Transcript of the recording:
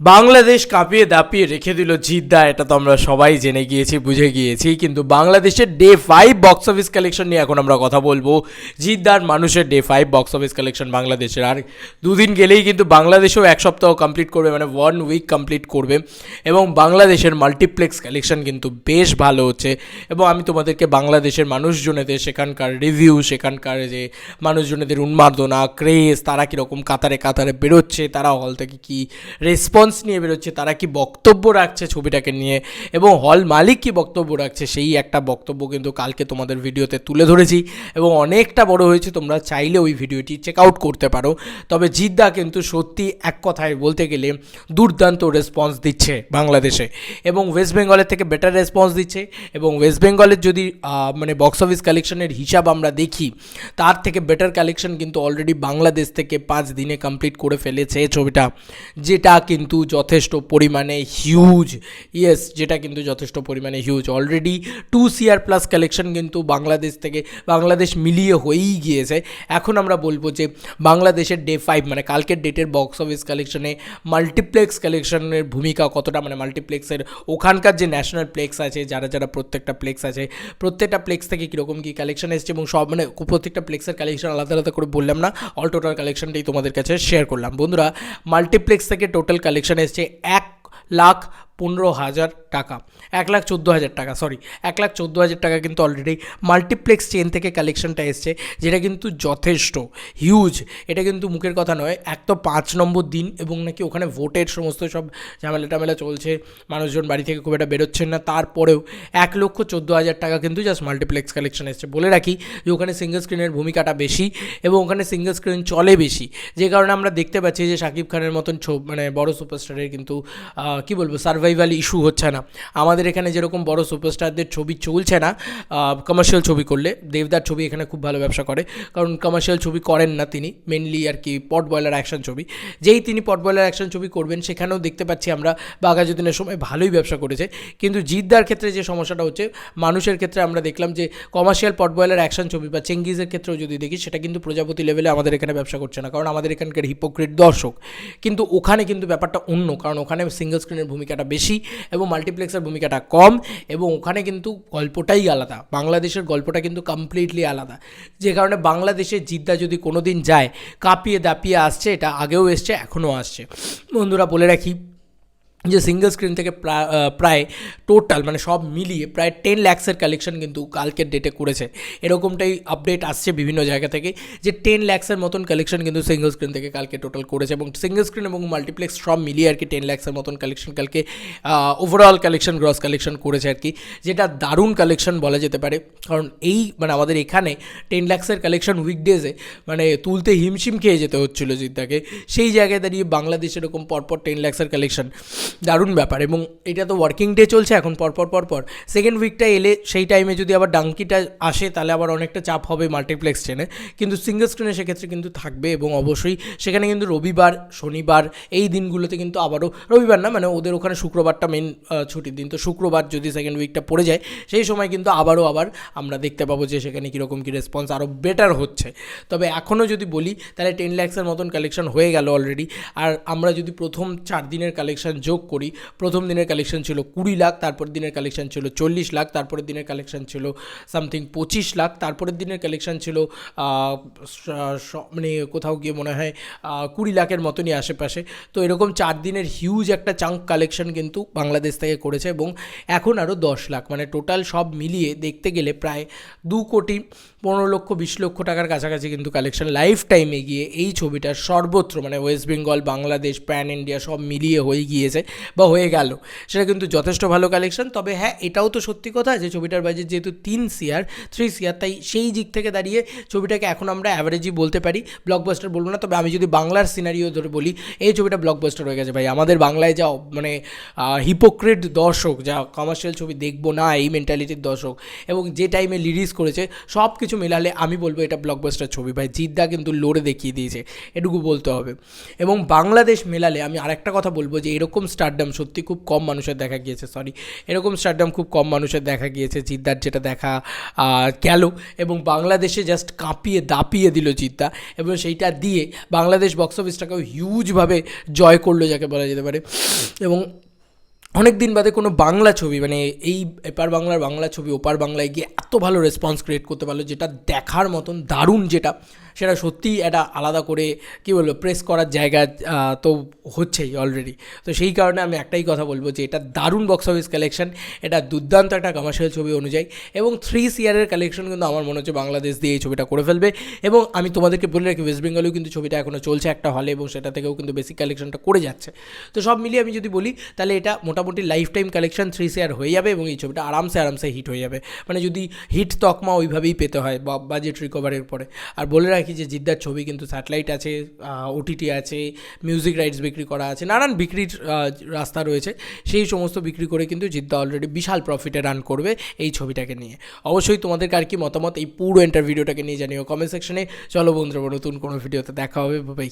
বাংলাদেশ কাঁপিয়ে দাপিয়ে রেখে দিল জিদ্দা, এটা তো আমরা সবাই জেনে গিয়েছি, বুঝে গিয়েছি। কিন্তু বাংলাদেশের day five box office collection নিয়ে এখন আমরা কথা বলব। জিদ্দার মানুষের day five box office collection বাংলাদেশের। আর দুদিন গেলেই কিন্তু বাংলাদেশেও এক সপ্তাহ কমপ্লিট করবে মানে ওয়ান উইক কমপ্লিট করবে। এবং বাংলাদেশের মাল্টিপ্লেক্স কালেকশন কিন্তু বেশ ভালো হচ্ছে। এবং আমি তোমাদেরকে বাংলাদেশের মানুষজনেদের, সেখানকার রিভিউ সেখানকার যে মানুষজনেদের উন্মাদনা ক্রেজ তারা কীরকম কাতারে কাতারে বেরোচ্ছে, তারা হল থেকে কী রেসপন্স নিয়ে বেরোচ্ছে, তারা কি বক্তব্য রাখছে ছবিটাকে নিয়ে? এবং হল মালিক কি বক্তব্য রাখছে, সেই একটা বক্তব্য কিন্তু কালকে তোমাদের ভিডিওতে তুলে ধরেছি। এবং অনেকটা বড় হয়েছে, তোমরা চাইলে ওই ভিডিওটি চেক আউট করতে পারো। তবে জিদ্দা কিন্তু সত্যি এক কথায় বলতে গেলে দুর্দান্ত রেসপন্স দিচ্ছে বাংলাদেশে। এবং ওয়েস্ট বেঙ্গলের থেকে বেটার রেসপন্স দিচ্ছে। এবং ওয়েস্ট বেঙ্গলের যদি মানে বক্স অফিস কালেকশনের হিসাব আমরা দেখি, তার থেকে বেটার কালেকশন কিন্তু অলরেডি বাংলাদেশ থেকে পাঁচ দিনে কমপ্লিট করে ফেলেছে ছবিটা। যেটা কিন্তু যথেষ্ট পরিমাণে হিউজ ইয়েস যেটা কিন্তু যথেষ্ট পরিমাণে huge already two CR plus collection কিন্তু বাংলাদেশ থেকে, বাংলাদেশ মিলিয়ে হয়েই গিয়েছে। এখন আমরা বলব যে বাংলাদেশের ডে ফাইভ মানে কালকের ডেটের বক্স অফিস কালেকশনে মাল্টিপ্লেক্স কালেকশনের ভূমিকা কতটা মানে মাল্টিপ্লেক্সের ওখানকার যে ন্যাশনাল প্লেক্স আছে, যারা যারা প্রত্যেকটা প্লেক্স আছে, প্রত্যেকটা প্লেক্স থেকে কীরকম কী কালেকশন এসছে এবং সব মানে প্রত্যেকটা প্লেক্সের কালেকশন আলাদা আলাদা করে বললাম না অল টোটাল কালেকশনটাই তোমাদের কাছে শেয়ার করলাম। বন্ধুরা মাল্টিপ্লেক্স থেকে টোটাল কালেকশন এসছে এক লাখ পনেরো হাজার টাকা। এক লাখ চোদ্দ হাজার টাকা সরি এক লাখ চোদ্দ হাজার টাকা কিন্তু অলরেডি মাল্টিপ্লেক্স চেন থেকে কালেকশনটা এসছে, যেটা কিন্তু যথেষ্ট হিউজ এটা কিন্তু মুখের কথা নয়, এক তো পাঁচ নম্বর দিন এবং নাকি ওখানে ভোটের সমস্ত সব ঝামেলা টামেলা চলছে, মানুষজন বাড়ি থেকে খুব একটা বেরোচ্ছেন না। তারপরেও এক লক্ষ চোদ্দ হাজার টাকা কিন্তু জাস্ট মাল্টিপ্লেক্স কালেকশন এসছে। বলে রাখি যে ওখানে সিঙ্গেল স্ক্রিনের ভূমিকাটা বেশি এবং ওখানে সিঙ্গেল স্ক্রিন চলে বেশি, যে কারণে আমরা দেখতে পাচ্ছি যে শাকিব খানের মতন ছো- মানে বড় সুপারস্টারের কিন্তু কী বলব বলব সার্ভাইভাল ইস্যু হচ্ছে না। আমাদের এখানে যেরকম বড় সুপারস্টারদের ছবি চলছে না কমার্শিয়াল ছবি করলে, দেবদার ছবি এখানে খুব ভালো ব্যবসা করে। কারণ কমার্শিয়াল ছবি করেন না তিনি মেনলি আর কি পট বয়লার অ্যাকশন ছবি। যেই তিনি পট বয়লার অ্যাকশন ছবি করবেন, সেখানেও দেখতে পাচ্ছি আমরা বাঘাযতীনের সময় ভালোই ব্যবসা করেছে। কিন্তু জিদ্দার ক্ষেত্রে যে সমস্যাটা হচ্ছে, মানুষের ক্ষেত্রে আমরা দেখলাম যে কমার্শিয়াল পট বয়লার অ্যাকশন ছবি বা চেঙ্গিজের ক্ষেত্রেও যদি দেখি, সেটা কিন্তু প্রজাপতি লেভেলে আমাদের এখানে ব্যবসা করছে না। কারণ আমাদের এখানকার হিপোক্রিট দর্শক। কিন্তু ওখানে কিন্তু ব্যাপারটা অন্য, কারণ ওখানে সিঙ্গেল স্ক্রিনের ভূমিকাটা বেশি এবং মাল্টিপ্লেক্সের ভূমিকাটা কম এবং ওখানে কিন্তু গল্পটাই আলাদা। বাংলাদেশের গল্পটা কিন্তু কমপ্লিটলি আলাদা। যে কারণে বাংলাদেশের জিদ্দা যদি কোনো দিন যায়, কাঁপিয়ে দাপিয়ে আসছে, এটা আগেও এসছে, এখনও আসছে। বন্ধুরা বলে রাখি যে সিঙ্গেল স্ক্রিন থেকে প্রা- প্রায় টোটাল মানে সব মিলিয়ে প্রায় টেন ল্যাক্সের কালেকশন কিন্তু কালকের ডেটে করেছে। এরকমটাই আপডেট আসছে বিভিন্ন জায়গা থেকে যে টেন ল্যাক্সের মতন কালেকশন কিন্তু সিঙ্গেল স্ক্রিন থেকে কালকে টোটাল করেছে এবং সিঙ্গেল স্ক্রিন এবং মাল্টিপ্লেক্স সব মিলিয়ে আর কি টেন ল্যাক্সের মতন কালেকশন কালকে ওভারঅল কালেকশন গ্রস কালেকশন করেছে আর কি যেটা দারুণ কালেকশন বলা যেতে পারে। কারণ এই মানে আমাদের এখানে টেন ল্যাক্সের কালেকশন উইকডেজে মানে তুলতে হিমশিম খেয়ে যেতে হচ্ছিল জিদ্দাকে। সেই জায়গায় দাঁড়িয়ে বাংলাদেশ এরকম পরপর টেন ল্যাক্সের কালেকশন দারুণ ব্যাপার এবং এটা তো ওয়ার্কিং ডে চলছে এখন পরপর পরপর সেকেন্ড উইকটা এলে সেই টাইমে যদি আবার ডাঙ্কিটা আসে, তাহলে আবার অনেকটা চাপ হবে মাল্টিপ্লেক্স ট্রেনে কিন্তু সিঙ্গেল স্ক্রিনে সেক্ষেত্রে কিন্তু থাকবে এবং অবশ্যই সেখানে কিন্তু রবিবার, শনিবার, এই দিনগুলোতে কিন্তু আবারও রবিবার না মানে ওদের ওখানে শুক্রবারটা মেন ছুটির দিন। তো শুক্রবার যদি সেকেন্ড উইকটা পড়ে যায়, সেই সময় কিন্তু আবারও আবার আমরা দেখতে পাবো যে সেখানে কীরকম কী রেসপন্স আরও বেটার হচ্ছে। তবে এখনও যদি বলি, তাহলে টেন ল্যাক্সের মতন কালেকশন হয়ে গেল অলরেডি আর আমরা যদি প্রথম চার দিনের কালেকশন যোগ করি। প্রথম দিনের কালেকশন ছিল কুড়ি লাখ তারপর দিনের কালেকশন ছিল চল্লিশ লাখ, তারপরের দিনের কালেকশন ছিল সামথিং পঁচিশ লাখ, তারপরের দিনের কালেকশন ছিল মানে কোথাও গিয়ে মনে হয় কুড়ি লাখের মতনই আশেপাশে। তো এরকম চার দিনের হিউজ একটা চাঙ্ক কালেকশন কিন্তু বাংলাদেশ থেকে করেছে এবং এখন আরও দশ লাখ। মানে টোটাল সব মিলিয়ে দেখতে গেলে প্রায় দু কোটি পনেরো লক্ষ, বিশ লক্ষ টাকার কাছাকাছি কিন্তু কালেকশন লাইফ টাইমে গিয়ে এই ছবিটার সর্বত্র মানে West Bengal Bangladesh pan India সব মিলিয়ে হয়ে গিয়েছে। বা হয়ে গেল। সেটা কিন্তু যথেষ্ট ভালো কালেকশন তবে হ্যাঁ এটাও তো সত্যি কথা যে ছবিটার বাজেট যেহেতু তিন সিয়ার থ্রি সিয়ার তাই সেই দিক থেকে দাঁড়িয়ে ছবিটাকে এখন আমরা অ্যাভারেজই বলতে পারি। ব্লকবাস্টার বলব না, তবে আমি যদি বাংলার সিনারিও ধরে বলি, এই ছবিটা ব্লকবাস্টার হয়ে গেছে ভাই। আমাদের বাংলায় যা মানে হিপোক্রেট দর্শক, যা কমার্শিয়াল ছবি দেখব না, এই মেন্টালিটির দর্শক, এবং যে টাইমে লিরিজ করেছে সব কিছু মেলালে আমি বলব এটা ব্লকবাস্টার ছবি ভাই। জিদ্দা কিন্তু লড়ে দেখিয়ে দিয়েছে, এটুকু বলতে হবে। এবং বাংলাদেশ মেলালে আমি আরেকটা কথা বলব যে এরকম স্টারডাম সত্যি খুব কম মানুষের দেখা গিয়েছে সরি এরকম স্টারডাম খুব কম মানুষের দেখা গিয়েছে, জিদ্দার যেটা দেখা গেল এবং বাংলাদেশে জাস্ট কাঁপিয়ে দাপিয়ে দিল জিদ্দা এবং সেইটা দিয়ে বাংলাদেশ বক্স অফিসটাকেও হিউজভাবে জয় করল যাকে বলা যেতে পারে। এবং অনেক দিন বাদে কোনো বাংলা ছবি মানে এই এপার বাংলার বাংলা ছবি, ওপার বাংলায় গিয়ে এত ভালো রেসপন্স ক্রিয়েট করতে পারল, যেটা দেখার মতন দারুণ যেটা, সেটা সত্যিই একটা আলাদা করে, কী বলব প্রেস করার জায়গা তো হচ্ছেই অলরেডি তো সেই কারণে আমি একটাই কথা বলব যে, এটা দারুণ বক্স অফিস কালেকশন এটা দুর্দান্ত একটা কমার্শিয়াল ছবি অনুযায়ী, এবং থ্রি সিয়ারের কালেকশন কিন্তু আমার মনে হচ্ছে বাংলাদেশ দিয়ে এই ছবিটা করে ফেলবে, এবং আমি তোমাদেরকে বলে রাখি ওয়েস্ট বেঙ্গলেও কিন্তু ছবিটা এখনও চলছে একটা হলে এবং সেটা থেকেও কিন্তু বেসিক কালেকশনটা করে যাচ্ছে। তো সব মিলিয়ে আমি যদি বলি, তাহলে এটা মোটামুটি life time collection three share হয়ে যাবে এবং এই ছবিটা আরামসে আরামসে হিট হয়ে যাবে। মানে যদি হিট তকমা ওইভাবেই পেতে হয় বাজেট রিকভারের পরে। আর বলে রাখি যে জিদ্দার ছবি কিন্তু স্যাটেলাইট আছে ওটিটি আছে মিউজিক রাইটস বিক্রি করা আছে, নানান বিক্রির রাস্তা রয়েছে। সেই সমস্ত বিক্রি করে কিন্তু জিদ্দা অলরেডি বিশাল প্রফিটে রান করবে এই ছবিটাকে নিয়ে। অবশ্যই তোমাদের আর কি মতামত? এই পুরো ইন্টারভিউটাকে নিয়ে জানিও কমেন্ট সেকশনে চলো বন্ধুরা, নতুন কোনো ভিডিওতে দেখা হবে। বাই